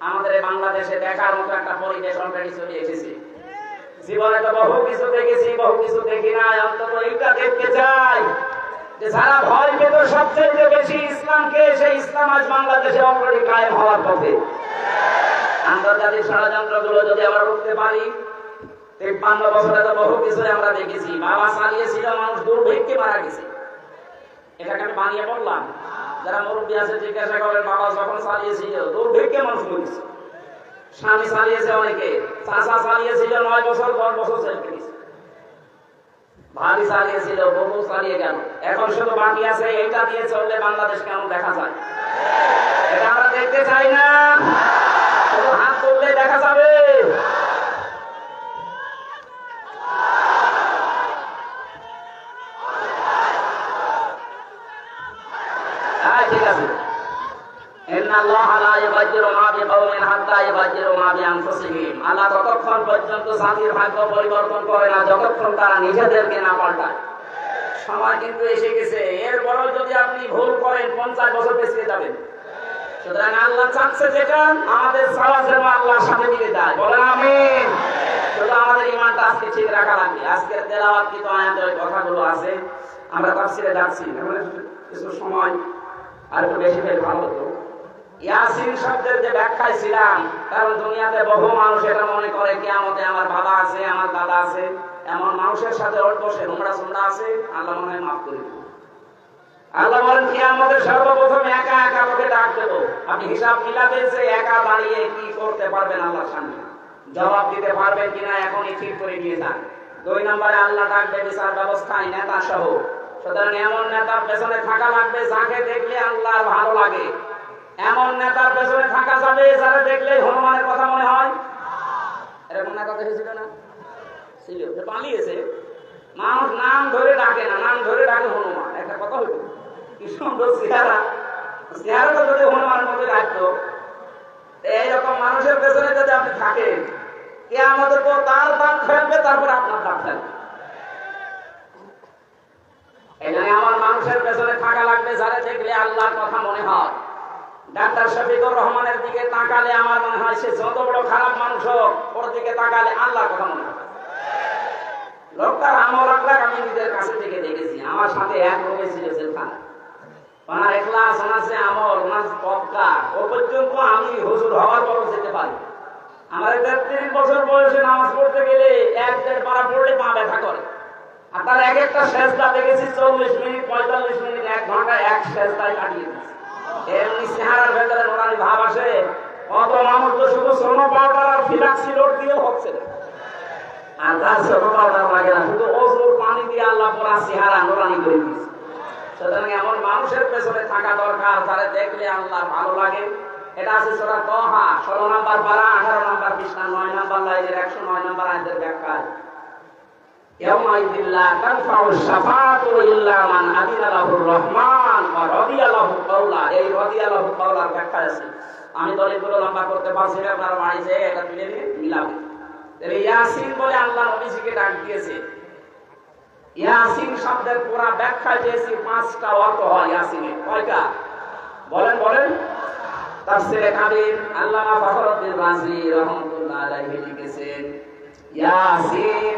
আমাদের বাংলাদেশে দেখার মতো একটা পরিবেশ অলরেডি চলে এসেছে। জীবনে তো বহু কিছু দেখেছি, বহু কিছু দেখি না অন্তত এইটা দেখতে চাই। যে যারা ভয় পেত সবচেয়ে বেশি ইসলামকে সেই ইসলাম আজ বাংলাদেশে অলরেডি কায়েম হওয়ার পথে। আন্তর্জাতিক ষড়যন্ত্রগুলো যদি আমরা রুখতে পারি, তিপ্পান্ন বছরে তো বহু কিছু আমরা দেখেছি। বাবা চালিয়েছিল, মানুষ দুর্ভিক্ষে মারা গেছে। এটাকে আমি বানিয়ে বললাম। যারা মুরব্বী আছে, জিজ্ঞাসা করেন বাবা, যখন চালিয়েছিল দুর্ভিক্ষে মানুষ মরিছে। স্বামী চালিয়েছে অনেকে চাষা চালিয়েছিল নয় বছর, দশ বছর ছেলে গেছে চালিয়েছিল বহু চালিয়ে গেল। এখন শুধু বাকি আছে এটা দিয়ে চললে বাংলাদেশ কেমন দেখা যায়? এটা আমরা দেখতে চাই না শুধু হাত তুললে দেখা যাবে হ্যাঁ ঠিক আছে ইন্না আল্লাহ লা ইউগাইয়িরু মা বিকাওমিন হাত্তা ইউগাইয়িরু মা বিআনফুসিহিম আল্লাহ ততক্ষণ জাতির ভাগ্য পরিবর্তন করে না, যতক্ষণ তারা নিজেদেরকে না পাল্টায়। সময় কিন্তু এসে গেছে। এরপরও যদি আপনি ভুল করেন, পঞ্চাশ বছর পেছিয়ে যাবেন। আজকে আছে। আমরা তাফসিরে যাচ্ছি। কিছু সময় আর একটু বেশি পেলে ভালো হতো। ইয়াসিন শব্দের যে ব্যাখ্যায় ছিলাম কারণ দুনিয়াতে বহু মানুষ এটা মনে করে, কেয়ামতে আমার বাবা আছে, আমার দাদা আছে, এমন মানুষের সাথে ওর বসে নোংরা সোমরা আছে, আল্লাহ মনে মাফ করে আল্লাহ বলেন, কিয়ামতের সর্বপ্রথম একা একা ওকে ডাক দেব। আপনি হিসাব মিলাবেন যে একা দাঁড়িয়ে কি করতে পারবেন আল্লাহর সামনে। জবাব দিতে পারবেন কিনা এখনই ঠিক করে নিয়ে যান। দুই নম্বরে আল্লাহ ডাকবে বিচার ব্যবস্থায় নেতা সহ। সুতরাং এমন নেতার পেছনে থাকা লাগবে, যাকে দেখলে আল্লাহর ভালো লাগে। এমন নেতার পেছনে থাকা যাবে, যারা দেখলে হনুমানের কথা মনে হয়। এরকম নেতা দেখেছিল না। ছিল পালিয়েছে। মানুষ নাম ধরে ডাকে না, নাম ধরে ডাকে হনুমান। একটা কথা হইল, কি সুন্দর চেহারা। মানুষের পেছনে যদি আপনি থাকেন আমাদের তারপরে আপনার আমার মানুষের পেছনে লাগবে দেখলে আল্লাহর কথা মনে হয়। ডাক্তার শফিকুর রহমানের দিকে তাকালে আমার মনে হয় সে যত বড় খারাপ মানুষ হোক, ওর দিকে তাকালে আল্লাহর কথা মনে হয় লোকটার আমল আমি নিজের কাছে থেকে দেখেছি। আমার সাথে এক ছিল ওনার আমল, ওনার পদকা ও পর্যন্ত আমি হুজুর হওয়ার পরও যেতে পারি। আমার বছর বয়সে নামাজ পড়তে গেলে এক দেড় পাড়া পড়লে পা ব্যথা করে। আর তার এক একটা শেষটা দেখেছি, চল্লিশ মিনিট, পঁয়তাল্লিশ মিনিট, এক ঘণ্টা এক শেষটায় কাটিয়ে দিচ্ছে এমনি চেহারার ভেতরে নোরানি ভাব আসে? কত মানুষ তো শুধু সোনো পাউডার আর ফিলাক্সি লোড দিয়ে হচ্ছে না। আর তার সোনো পাউডার লাগে না, শুধু অজুর পানি দিয়ে আল্লাহ পরা চেহারা নোরানি করে দিয়েছে। সুতরাং এমন মানুষের পেছনে থাকা দরকার যারা দেখলে আল্লাহ ভালো লাগে। এটা আছে সোরা তহা ষোলো নাম্বার পারা, আঠারো নাম্বার পৃষ্ঠা, নয় নাম্বার লাইনের একশো নয় নাম্বার আয়তের ব্যাখ্যায় يومئذ لا تنفع الشفاعة إلا من أذن له الرحمن ورضي له قولا এই রদি আল্লাহ কওলার ব্যাখ্যা আছে আমি দলিলগুলো লম্বা করতে পারছি না আপনারা বাড়িতে এটা তুলে নিয়ে মিলাবে তাহলে ইয়াসিন বলে আল্লাহ নবীজিকে ডাক দিয়েছে ইয়াসিন শব্দের পুরা ব্যাখ্যা দিয়েছি পাঁচটা অর্থ হয় ইয়াসিনের কয়টা বলেন বলেন তাফসিরে কাবির আল্লামা ফখরুদ্দিন রাজি রহমাতুল্লাহ আলাইহি লিখেছেন ইয়াসিন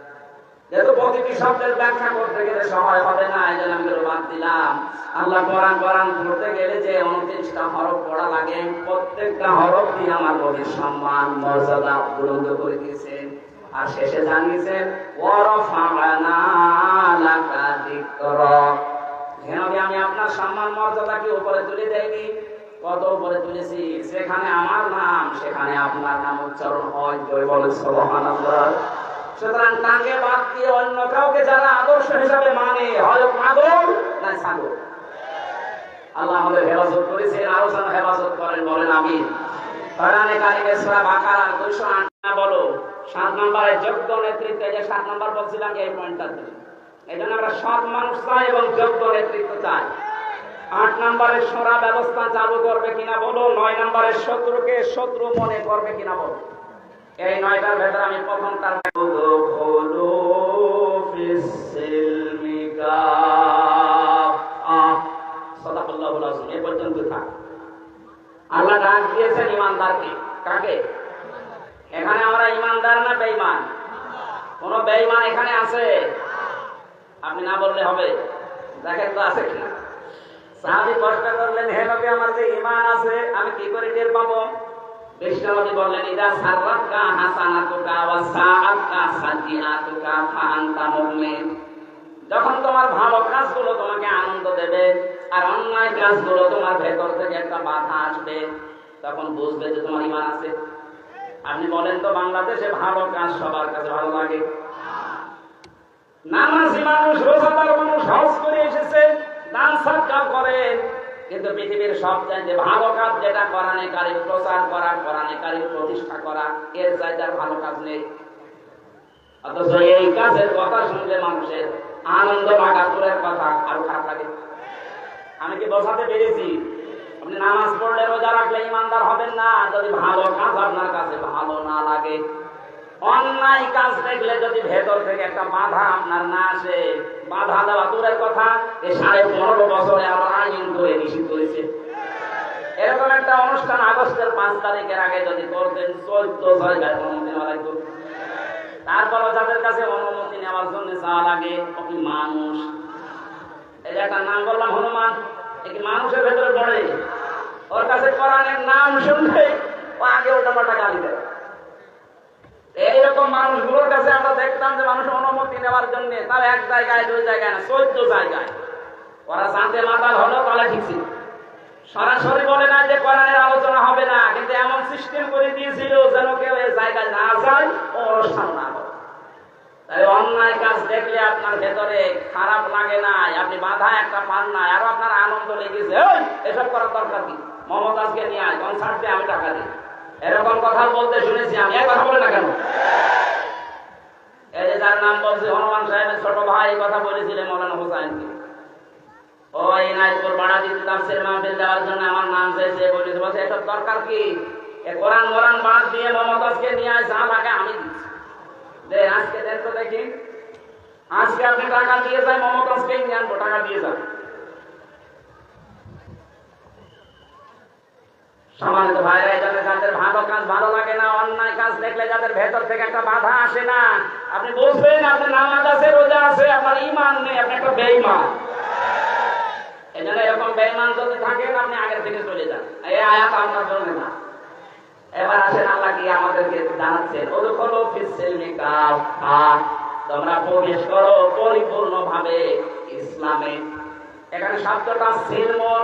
আমি সম্মান, মর্যাদা কি উপরে তুলে দেইনি? কত উপরে তুলেছি? সেখানে আমার নাম, সেখানে আপনার নাম উচ্চারণ হয় বলে সুতরাং তাকে বাদ দিয়ে অন্য কাউকে যারা আদর্শ হিসাবে মানে হয় পাগল না ছাগল। আল্লাহ আমাদের হেফাজত করেছেন, আরও যেন হেফাজত করেন, বলেন আমি কারিমে সূরা বাকারা 208 বলো যোগ্য যে নম্বর বলছিলাম, এই পয়েন্টটা আমরা সৎ মানুষ চাই এবং যোগ্য নেতৃত্ব চাই। আট নম্বরে সরা ব্যবস্থা চালু করবে কিনা বলো, নয় নম্বরে শত্রুকে শত্রু মনে করবে কিনা বলো। এই নয়টার ভেতরে আমি প্রথম তার এ পর্যন্ত থাক। আল্লাহ ডাক দিয়েছেন ইমানদারকে। কাকে? এখানে আমরা ইমানদার না বেঈমান? কোন বেঈমান এখানে আছে? আপনি না বললে হবে। দেখেন তো আছে কিনা। সাহাবি কষ্ট করলেন হে নবী আমার যে ইমান আছে আমি কি করে টের পাবো? বিশ্বনবী বললেন ইদা সাররাকা হাসানাতুকা ওয়া সাআকা সাজিআতুকা ফাআনতা মুমিন। যখন তোমার ভালো কাজগুলো তোমাকে আনন্দ দেবে আর অন্যায় কাজগুলো তোমার ভেতর থেকে একটা বাধা আসবে, তখন বুঝবে যে তোমার ইমান আছে। আপনি বলেন তো, বাংলাদেশে ভালো কাজ সবার কাছে ভালো লাগে? নামাজি মানুষ, রোজাদার মানুষ হজ করে এসেছে, দান সৎকার করে। কিন্তু পৃথিবীর সব চাইতে ভালো কাজ যেটা কোরআনে কারিম প্রচার করা কোরআনে কারিম প্রতিষ্ঠা করা, এর চাইতে ভালো কাজ নেই। অথচ এই কাজের কথা শুনলে মানুষের আনন্দ লাগাতুরের কথা আরও খারাপ লাগে আমি কি বোঝাতে পেরেছি? আপনি নামাজ পড়লে রোজা রাখলে ইমানদার হবেন না, যদি ভালো কাজ আপনার কাছে ভালো না লাগে। অন্যায় কাজ দেখলে যদি ভেতর থেকে একটা বাধা আপনার না আসে বাধা দেওয়া দূরের কথা এই সাড়ে পনেরো বছরে আমার আইন করে নিষিদ্ধ হয়েছে। এরকম একটা অনুষ্ঠান আগস্টের পাঁচ তারিখের আগে যদি করতেন চোদ্দ জায়গায় অনুমতি নেওয়া লাগতো। তারপরও যাদের কাছে অনুমতি নেওয়ার জন্য চাওয়া লাগে কি মানুষ। এই যে একটা নাম বললাম, হনুমান একটি মানুষের ভেতরে পড়ে? ওর কাছে কোরআনের নাম শুনলে ও আগে ওটা পাল্টা গালি দেয়। এইরকম মানুষগুলোর কাছে আমরা দেখতাম যে মানুষ অনুমতি নেওয়ার জন্য তার এক জায়গায়, দুই জায়গায় না, চোদ্দ জায়গায়। ওরা জানতে মাতাল হলো তাহলে ঠিক ছিল। সরাসরি বলে না যে কোরআনের আলোচনা হবে না, কিন্তু এমন সিস্টেম করে দিয়েছিল যেন কেউ এই জায়গায় না যায় ও অনুষ্ঠান না করে। তাই অন্যায় কাজ দেখলে আপনার ভেতরে খারাপ লাগে না, আপনি বাধা একটা পান না, আরও আপনার আনন্দ লেগেছে। এসব করার দরকার কি? মমতাজকে নিয়ে আয়, কনসার্ট আমি টাকা দিই। এরকম কথা বলতে শুনেছি, আমি এক কথা বলে না কেন? এই যে যার নাম বলছে হনুমান সাহেবের ছোট ভাই কথা বলেছিলেন মৌলানা হোসাইনকে। ও, এই নাইজপুর দেওয়ার জন্য আমার নাম চাইছে বলেছে এসব দরকার কি? এ কোরআন মোরান দিয়ে মমতাজকে নিয়ে আয়, যা আমি দিচ্ছি। আজকে দেন দেখি। আজকে আপনি টাকা দিয়ে যায় মমতাজকে নিয়ে আনব, টাকা দিয়ে যান। সমানিত ভাইরা জন্য যাদের ভালো কাজ ভালো লাগে না, অন্যায় কাজ দেখলে যাদের ভেতর থেকে একটা বাধা আসে না, আপনি বুঝবেন আপনার নামাজ আছে, রোজা আছে আপনার ইমান নেই, আপনি একটা বেঈমান। এই জন্য এরকম বেঈমান যদি থাকেন, আপনি আগের থেকে চলে যান। এই আয়াত আপনার জন্য না। এবার আসেন আল্লাহ কি আমাদেরকে জানাচ্ছেন? ওদখলো ফিসিলমি কাফা তোমরা প্রবেশ করো পরিপূর্ণ ভাবে ইসলামে। এখানে শব্দটা সিলমন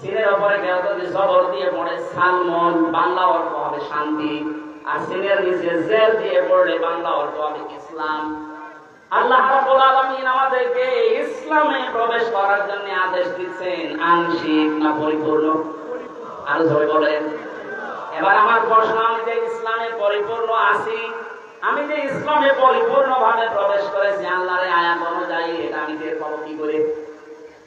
সিনের উপরে কেউ যদি জবর দিয়ে পড়ে সালমন, বাংলা অর্থ হবে শান্তি। আর সিনের নিচে জেল দিয়ে পড়লে বাংলা অর্থ হবে ইসলাম। আল্লাহ রাব্বুল আলামিন আমাদেরকে ইসলামে প্রবেশ করার জন্য আদেশ দিচ্ছেন। আংশিক না পরিপূর্ণ? আর ধরে বলেন। এবার আমার প্রশ্ন, আমি যে ইসলামে পরিপূর্ণ আছি, আমি যে ইসলামে পরিপূর্ণ ভাবে প্রবেশ করেছি আল্লাহর আয়াত অনুযায়ী, এটা আমি টের পাবো কি করে?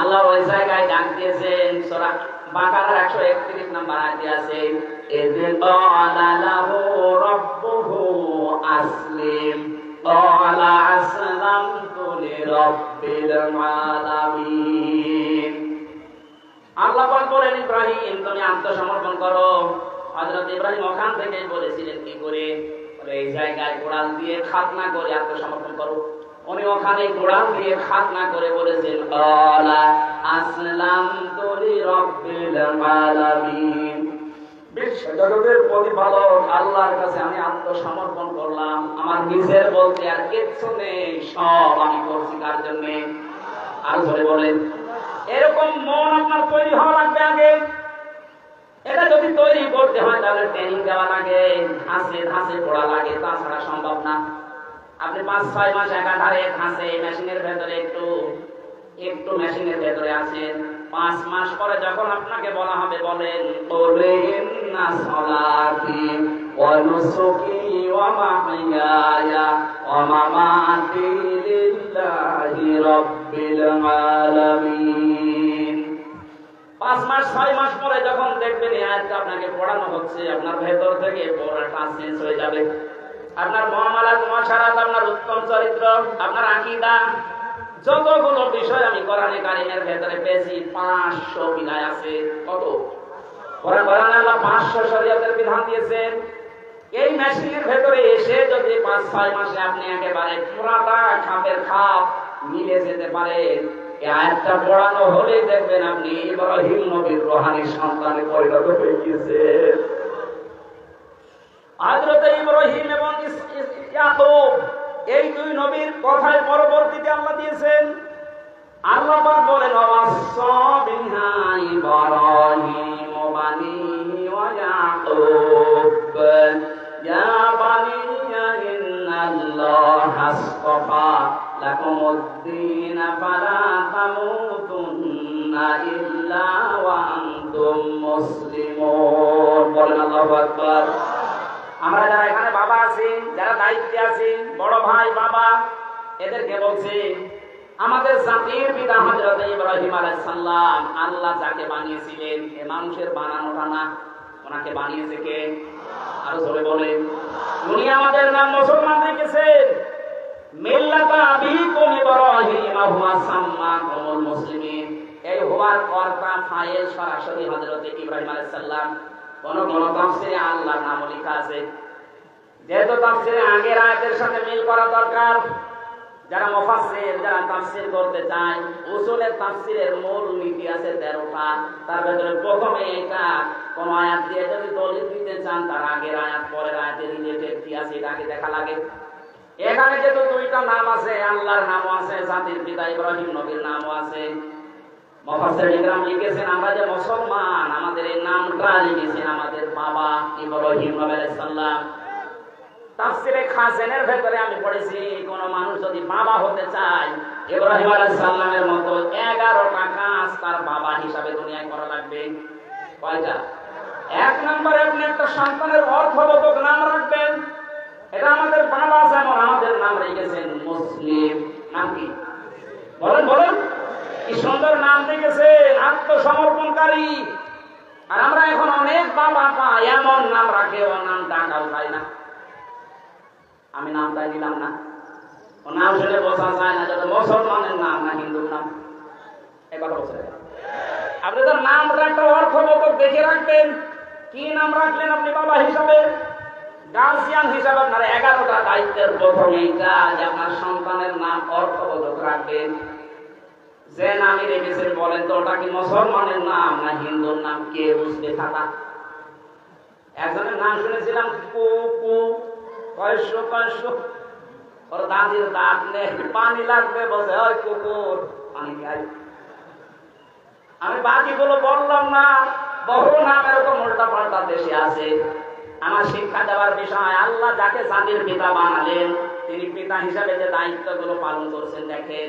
আল্লাহ ওই জায়গায় ডাক দিয়েছেন, সূরা বাকারার 131 নম্বর আয়াতে আছে, ইয ক্বালা লাহু রাব্বুহু আসলিম লিরাব্বিল আলামিন। আল্লাহ বলেন, ইব্রাহিম, তুমি আত্মসমর্পণ করো। হযরত ইব্রাহিম ওখান থেকে বলেছিলেন, কি করে? এই জায়গায় কোরআন দিয়ে খাতনা করে আত্মসমর্পণ করো। উনি ওখানে কোরআন দিয়ে খাতনা করে বলেছেন ক্বালা আসলামতু লিরাব্বিল আলামিন। বিশ্ব জগতের প্রতিপালক আল্লাহর কাছে আমি আত্মসমর্পণ করলাম। আমার নিজের বলতে আর কিচ্ছু নেই, সব আমি করছি কার জন্য? আর ধরে বলেন, এরকম মন আপনার তৈরি হওয়া লাগবে আগে? এটা যদি তৈরি করতে হয়, তাহলে ট্রেনিং দেওয়া লাগে, ঘাসে ঘাসে পড়া লাগে, তাছাড়া সম্ভব না। আপনি পাঁচ, ছয় মাস একাধারে ঘাসে মেশিনের ভেতরে একটু একটু মেশিনের ভেতরে আছেন। পাঁচ মাস পরে যখন আপনাকে বলা হবে, বলেন বলেন না সলাতি মাহইয়ায়া ওয়া মামাতি লিল্লাহি রাব্বিল আলামিন। পাঁচ মাস, ছয় মাস পরে যখন দেখবেন এই আয়াতটা আপনাকে পড়ানো হচ্ছে, আপনার ভেতর থেকে পড়াটা চেঞ্জ হয়ে যাবে। আপনার মহামালাত মহাসারাত আপনার উত্তম চরিত্র, আপনার আকিদা, যতগুলো বিষয় আমি কোরআনে কারিমের ভেতরে পেয়েছি, পাঁচশো বিধায় আছে। কত? পাঁচশো শরীয়তের বিধান দিয়েছেন এই মেশিনের ভেতরে এসে যদি পাঁচ, ছয় মাসে আপনি একেবারে পুরাটা খাপের খাপ মিলে যেতে পারেন আয়াতটা পড়ানো হলে দেখবেন আপনি ইব্রাহিম নবীর রোহানি সন্তানে পরিণত হয়ে গিয়েছেন হযরত ইব্রাহিম এবং এই দুই নবীর কথায় পরবর্তীতে আল্লাহ দিয়েছেন, আল্লাহ বলেন বানিহি ওয়া ইয়াকুব ইয়া বানি ইন্নাল্লাহা আসফা লাকুমুদ-দীন ফালা তামুতুন্না ইল্লা ওয়া আমরা যারা এখানে বাবা আছি, যারা দায়িত্বে আছি, বড় ভাই, বাবা, এদেরকে বলছি, আমাদের জাতির পিতা হযরত ইব্রাহিম আলাইহিস সালাম আল্লাহ যাকে বানিয়েছিলেন, এ মানুষের বানানোটা না, ওনাকে বানিয়েছে কে? আরও জোরে বলেন। উনি আমাদের নাম মুসলমান রেখেছেন। মিল্লাতা এই হওয়ার কর্তা ফাইল সরাসরি হযরত ইব্রাহিম আলাইহিস সালাম কোন কোন তাফসিরে আল্লাহর নাম লেখা আছে। যেহেতু তাফসিরে আগের আয়াতের সাথে মিল করা দরকার, যারা মুফাসসির, যারা তাফসির করতে চায়, উসুলের তাফসিরের মূল নীতি আছে 13টা তার ভিতরে প্রথমে এটা কোন আয়াত দিয়ে যদি দলিল দিতে চান, তার আগের আয়াত, পরের আয়াতের রিলেটেড কি আছে, এটা আগে দেখা লাগে। এখানে যেহেতু দুইটা নাম আছে, আল্লাহর নামও আছে, জাতির পিতা ইব্রাহিম নবীর নামও আছে। মুফাসসির ইকরাম লিখেছেন, আমরা যে মুসলমান নামটা লিখেছেন আমাদের বাবা ইব্রাহিম নবী তাফসিরে খাজেনের ভেতরে আমি পড়েছি, কোন মানুষ যদি বাবা হতে চায়, ইব্রাহিম আলাইহিস মতো 11টা কাজ তার বাবা হিসাবে দুনিয়ায় করা লাগবে। কয়টা? এক নম্বরে আপনি একটা সন্তানের অর্থবোধক নাম রাখবেন। এটা আমাদের বাবা যেমন আমাদের নাম রেখেছেন মুসলিম। নাম কি? বলেন বলেন। কি সুন্দর নাম রেখেছেন। আত্মসমর্পণকারী। আর আমরা এখন অনেক বাবা পাই এমন নাম রাখে ও নাম ডাকাও পাই না। আমি নামটা দিলাম না। ও নাম শুনে বোঝা যায় না যাতে মুসলমানের নাম না হিন্দুর নাম। এ কথা বলছে। আপনি তার নামটা একটা অর্থবোধক দেখে রাখবেন। কি নাম রাখলেন আপনি বাবা হিসাবে? গার্জিয়ান হিসাবে আপনার এগারোটা দায়িত্বের প্রথম যে আপনার সন্তানের নাম অর্থবোধক রাখবেন। যে নামই রেখেছেন বলেন তো, ওটা কি মুসলমানের নাম না হিন্দুর নাম? কে বুঝবে থাকা একজনের নাম শুনেছিলাম কু কু কয়শো কয়শো। ওর দাদির দাঁত নেই, পানি লাগবে বসে ওই কুকুর, পানি খাই। আমি বাকিগুলো বললাম না, বহু নাম এরকম উল্টা পাল্টা দেশে আছে। আমার শিক্ষা দেওয়ার বিষয়, আল্লাহ যাকে জাতির পিতা বানালেন, তিনি পিতা হিসাবে যে দায়িত্বগুলো পালন করছেন, দেখেন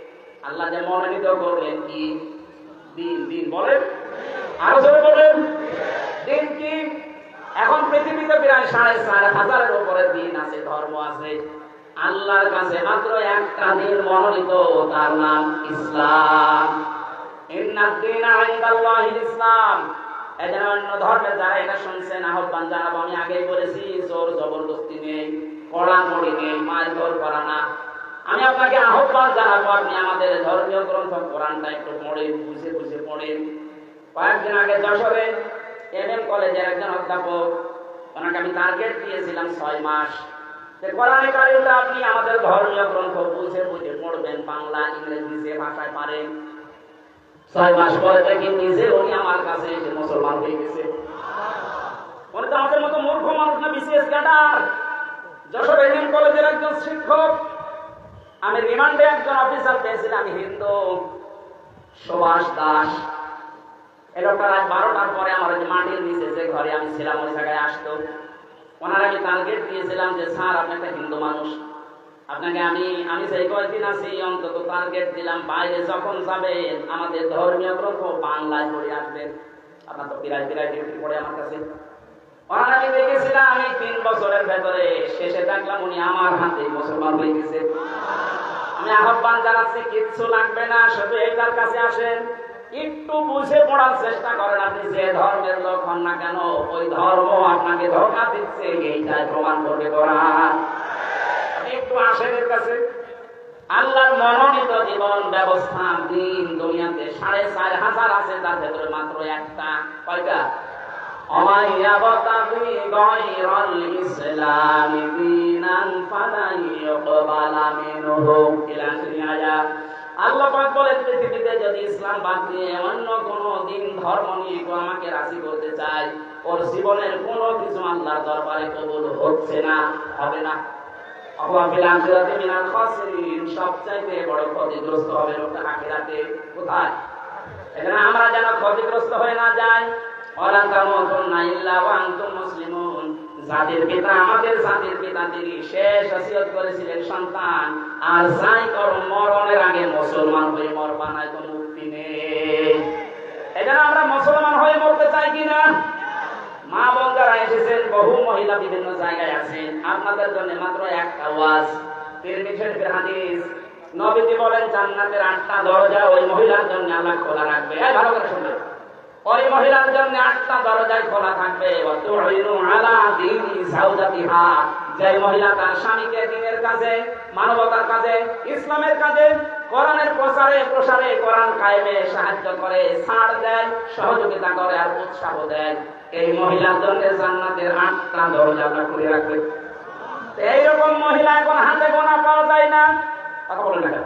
আল্লাহ যে মনোনীত করলেন কি? দিন দিন বলেন। আরও জোরে বলেন। দিন কি? এখন পৃথিবীতে প্রায় সাড়ে চার হাজারের উপরে দিন আছে, ধর্ম আছে। আল্লাহর কাছে মাত্র একটা দিন মনোনীত, তার নাম ইসলাম। ইসলাম। এজন্য অন্য ধর্মের যারা এটা শুনছেন, আহ্বান জানাব। আমি আগেই বলেছি, জোর জবরদস্তি নেই পড়া পড়ি নেই, মারধর করা না। আমি আপনাকে আহ্বান জানাব আপনি আমাদের ধর্মীয় গ্রন্থ কোরআনটা একটু পড়েন বুঝে বুঝে পড়েন কয়েকদিন আগে যশোরে এম এম কলেজের একজন অধ্যাপক, ওনাকে আমি টার্গেট দিয়েছিলাম ছয় মাস। কোরআনে কারিমটা আপনি আমাদের ধর্মীয় গ্রন্থ বুঝে বুঝে পড়বেন, বাংলা, ইংরেজি যে ভাষায় পারেন। ছয় মাস পরে দেখি নিজে উনি আমার কাছে এসে মুসলমান হয়ে গেছে। উনি তো আমাদের মতো মূর্খ মানুষ না বিসিএস ক্যাডার যশোর এনএম কলেজের একজন শিক্ষক আমি রিমান্ডে একজন অফিসার পেয়েছিলাম হিন্দু। সুভাষ দাস। লোকটা রাত বারোটার পরে আমার নিচে যে ঘরে আমি ছিলাম, ওই জায়গায় আসতো। ওনার আমি টার্গেট দিয়েছিলাম যে, স্যার, আপনি একটা হিন্দু মানুষ। আপনাকে আমি আমি সেই কয়েকদিন আছি, অন্তত টার্গেট দিলাম। বাইরে যখন যাবেন, আমাদের ধর্মীয় গ্রন্থ বাংলায় পড়ে আসবেন আপনার তো ডিউটি পড়ে আমার কাছে। ওনার আমি দেখেছিলাম আমি তিন বছরের ভেতরে শেষে দেখলাম উনি আমার হাতে মুসলমান হয়ে গেছে। আমি আহ্বান জানাচ্ছি, কিচ্ছু লাগবে না, শুধু এটার কাছে আসেন। একটু বুঝে পড়ার চেষ্টা করেন আপনি, যে ধর্মের লোক হন না কেন, ওই ধর্ম আপনাকে ধোকা দিচ্ছে, এইটাই প্রমাণ করবে কোরআন। একটু আসেন এর কাছে। আল্লাহর মনোনীত জীবন ব্যবস্থা দিন দুনিয়াতে। সাড়ে চার হাজার আছে, তার ভেতরে মাত্র একটা। কয়টা? ومن يبتغي غير الإسلام دينا فلن يقبل منه إلى آخر الآيات আল্লাহ পাক বলেন পৃথিবীতে যদি ইসলাম বাদ দিয়ে অন্য কোন দিন ধর্ম নিয়ে কেউ আমাকে রাজি করতে চায় ওর জীবনের কোনো কিছু আল্লাহর দরবারে কবুল হচ্ছে না হবে না আল্লাহ ফিল আখিরাতি মিনাল খাসিরিন সবচাইতে বড় ক্ষতিগ্রস্ত হবে লোকটা আখিরাতে কোথায় এখানে আমরা যেন ক্ষতিগ্রস্ত হয়ে না যাই ইল্লা ওয়া আনতুম মুসলিমুন। পিতা, আমাদের জাতির পিতা, তিনি শেষ ওসিয়ত করেছিলেন সন্তান। আর যাই মরণের আগে মুসলমান হয়ে তো মুক্তি নেই। আমরা মুসলমান হয়ে মরতে চাই কিনা মা বোনরা এসেছেন, বহু মহিলা বিভিন্ন জায়গায় আছেন। আপনাদের জন্য মাত্র একটা ওয়াজ। তিরমিজি শরীফের হাদিস। নবীজি বলেন, জান্নাতের আটটা দরজা ওই মহিলার জন্য আল্লাহ খোলা রাখবে। ভালো করে ওই মহিলার জন্য আটটা দরজায় খোলা থাকবে। যে মহিলা তার স্বামীকে দিনের কাজে, মানবতার কাজে, ইসলামের কাজে, কোরআনের প্রসারে কোরআন কায়েমে সাহায্য করে দেয়, সহযোগিতা করে আর উৎসাহ দেয়। এই মহিলার জন্য জান্নাতের আটটা দরজা খুলে রাখবে। এইরকম মহিলা এখন হাতে গোনা পাওয়া যায় না। কথা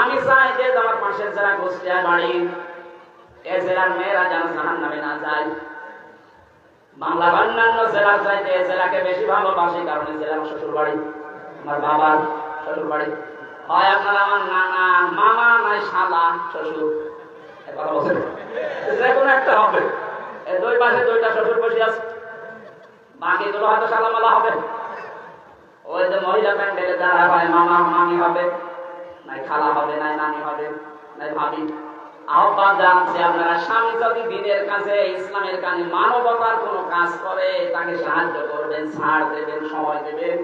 আমি চাই যে আমার পাশের যারা কুষ্টিয়া বাড়ি এ জেলার মেয়েরা যেন জাহান নামে না যায়। বাংলার অন্যান্য জেলার চাইতে এ জেলাকে বেশি ভালোবাসি, কারণ এই জেলা আমার শ্বশুর বাড়ি আমার বাবার শ্বশুর বাড়ি হয় আপনার আমার নানা, মামা নয় শালা, শ্বশুর। যে কোনো একটা হবে। এই দুই পাশে দুইটা শ্বশুর বসে আছে। বাকিগুলো হয়তো শালামালা হবে। ওই যে মহিলা প্যান্ডেলে যারা হয়, মামা, মামি হবে, নাই খালা হবে, নাই নানি হবে, নাই ভাবি। আহ্বান জানাচ্ছি আপনারা, স্বামী যদি দিনের কাছে ইসলামের কানে মানবতার কোনো কাজ করে, তাকে সাহায্য করবেন, ছাড় দেবেন, সময় দেবেন,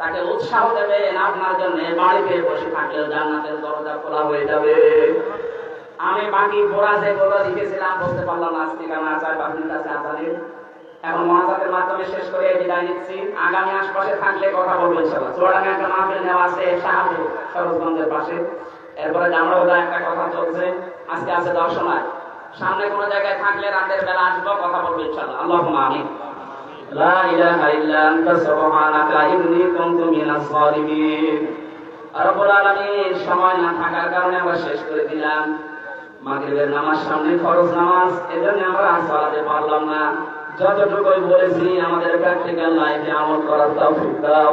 তাকে উৎসাহ দেবেন, আপনার জন্য বাড়িতে বসে থাকলেও জান্নাতের দরজা খোলা হয়ে যাবে। আমি বাকি পড়া যেগুলো লিখেছিলাম, বলতে পারলাম না, আজকে কারণ আচার বাকির কাছে আচারের এখন মহাজাতের মাধ্যমে শেষ করে বিদায় নিচ্ছি। আগামী আশপাশে থাকলে কথা বলব ইনশাল্লাহ চুয়াডাঙ্গা একটা মাহফিল নেওয়া আছে শাহপুর সরোজগঞ্জের পাশে। এরপরে জামরোদা একটা কথা চলছে, আজকে আছে দর্শনায় সামনে কোনো জায়গায় থাকলে রাতের বেলা আসব, কথা বলব ইনশাল্লাহ আল্লাহ আমিন। লা ইলাহা ইল্লা আনতা, সুবহানাকা, ইন্নী কুনতু মিনাজ জালিমিন রব্বুল আলামিন, সময় না থাকার কারণে আমরা শেষ করে দিলাম। মাগরিবের নামাজ সামনে ফরজ নামাজ, এজন্য আমরা আজ চালাতে পারলাম না। যতটুকুই বলেছি, আমাদের প্র্যাকটিক্যাল লাইফে আমল করার তৌফিক দাও।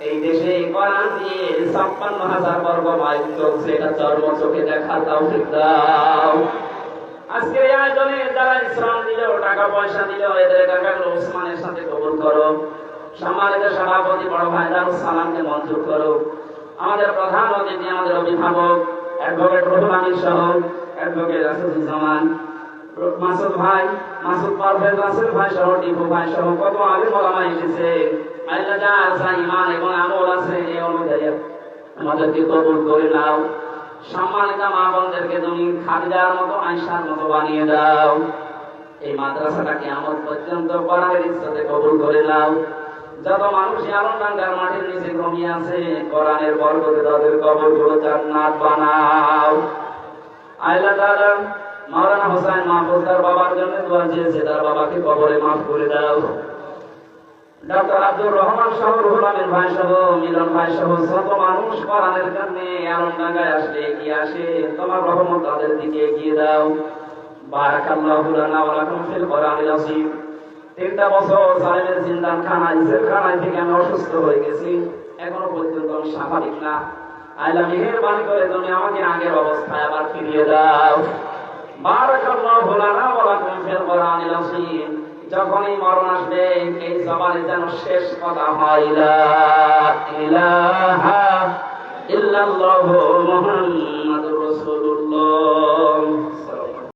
এই দেশে কোরআন দিয়ে ছাপ্পান্ন হাজার বর্গ মাইল চলছে, এটা চর্ম চোখে দেখা দাও বড় ভাই সহ টিপু ভাই সহ, কত আগে বলামা এসেছে। আল্লাহ যা আছে ইমান এবং আমল আছে এই অনুযায়ী আমাদেরকে কবুল করে নাও সম্মানিত মা বোনদেরকে তুমি খাদিজার মতো আয়সার মতো বানিয়ে দাও এই মাদ্রাসাটাকে আমার পর্যন্ত পড়ার ইচ্ছাতে কবুল করে নাও যত মানুষ আলমডাঙ্গার মাটির নিচে ঘুমিয়ে আছে কোরআনের বরকতে তাদের কবরগুলো জান্নাত বানাও আল্লাহ তাআলা মাওলানা হোসেন মাহফুজ তার বাবার জন্য দোয়া চেয়েছে, তার বাবাকে কবরে মাফ করে দাও। ডক্টর আব্দুর রহমান সহ রুহুল ভাই সহ, মিলন ভাই সহ শত মানুষ কোরআনের জন্য আলমডাঙ্গায় আসলে এগিয়ে আসে। তোমার রহমত তাদের দিকে এগিয়ে দাও। এখনও স্বাভাবিক না। আমাকে আগের অবস্থায় আবার ফিরিয়ে দাও। বারাকাল্লাহু লানা ওয়া লাকুম ফিল কোরআনিল আযীম। যখনই মরণ আসবে এই জবানে যেন শেষ কথা হয় ইলাহা ইল্লাল্লাহু মুহাম্মাদুর রাসূলুল্লাহ।